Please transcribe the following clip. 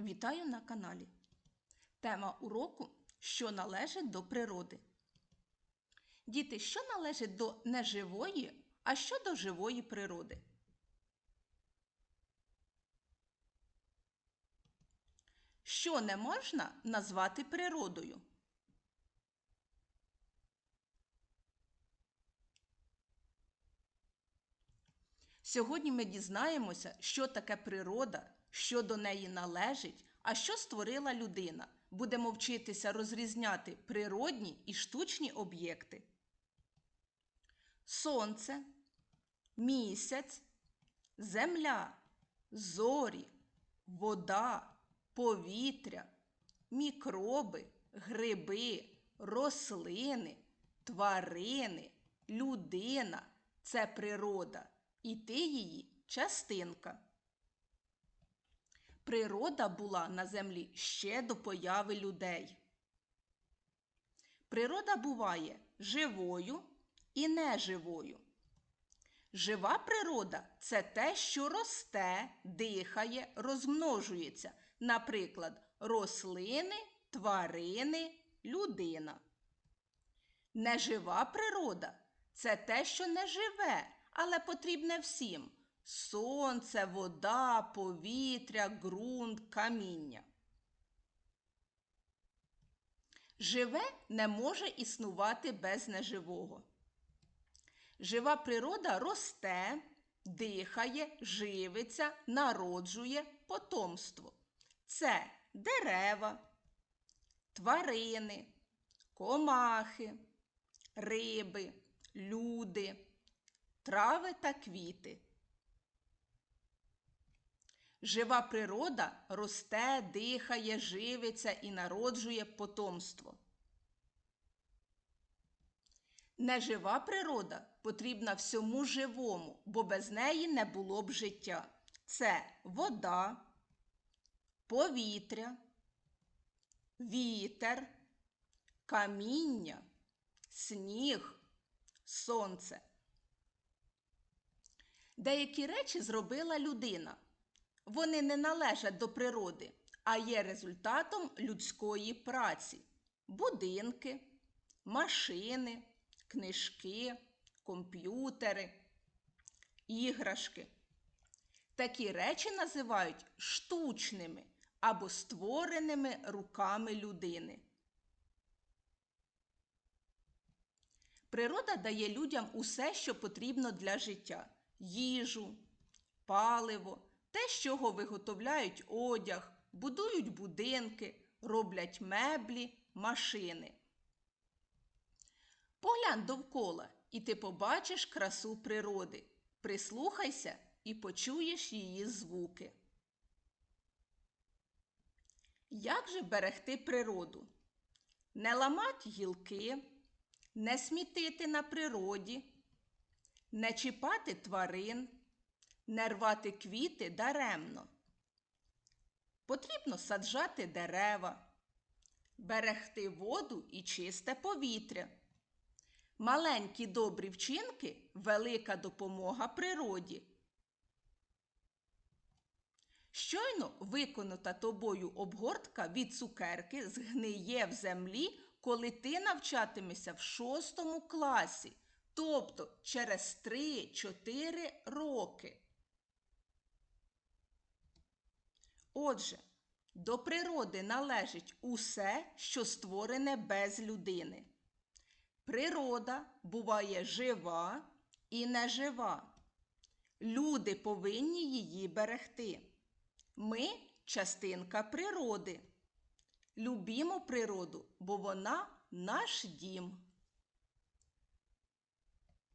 Вітаю на каналі. Тема уроку Що належить до природи. Діти, що належить до неживої, а що до живої природи? Що не можна назвати природою? Сьогодні ми дізнаємося, що таке природа, що до неї належить, а що створила людина. Будемо вчитися розрізняти природні і штучні об'єкти. Сонце, місяць, земля, зорі, вода, повітря, мікроби, гриби, рослини, тварини, людина це природа, і ти її частинка. Природа була на землі ще до появи людей. Природа буває живою і неживою. Жива природа це те, що росте, дихає, розмножується, наприклад, рослини, тварини, людина. Нежива природа це те, що не живе, але потрібне всім сонце, вода, повітря, ґрунт, каміння. Живе не може існувати без неживого. Жива природа росте, дихає, живиться, народжує потомство. Це дерева, тварини, комахи, риби, люди, трави та квіти. Жива природа росте, дихає, живиться і народжує потомство. Нежива природа потрібна всьому живому, бо без неї не було б життя. Це вода, повітря, вітер, каміння, сніг, сонце. Деякі речі зробила людина. Вони не належать до природи, а є результатом людської праці. Будинки, машини, книжки, комп'ютери, іграшки. Такі речі називають штучними або створеними руками людини. Природа дає людям усе, що потрібно для життя: їжу, паливо, те, з чого виготовляють одяг, будують будинки, роблять меблі, машини. Поглянь довкола, і ти побачиш красу природи. Прислухайся і почуєш її звуки. Як же берегти природу? Не ламати гілки, не смітити на природі, не чіпати тварин, не рвати квіти даремно. Потрібно саджати дерева, берегти воду і чисте повітря. Маленькі добрі вчинки велика допомога природі. Щойно виконута тобою обгортка від цукерки згниє в землі, коли ти навчатимешся в шостому класі, тобто через 3-4 роки. Отже, до природи належить усе, що створене без людини. Природа буває жива і нежива. Люди повинні її берегти. Ми частинка природи. Любімо природу, бо вона наш дім.